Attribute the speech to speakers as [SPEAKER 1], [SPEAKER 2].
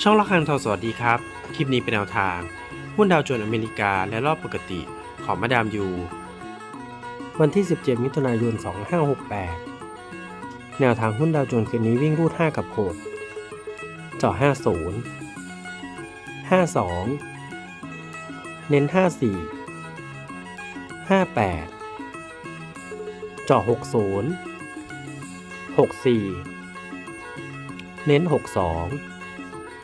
[SPEAKER 1] ช่องละครังทองสวัสดีครับ คลิปนี้เป็นแนวทาง หุ้นดาวโจนส์อเมริกาและรอบปกติของมาดามยู วันที่ 17 มิถุนายน 2568 แนวทางหุ้นดาวโจนส์คืนนี้วิ่งรูด 5 กับ6เจาะ50 52 เน้น 54 58เจาะ60 64 เน้น 62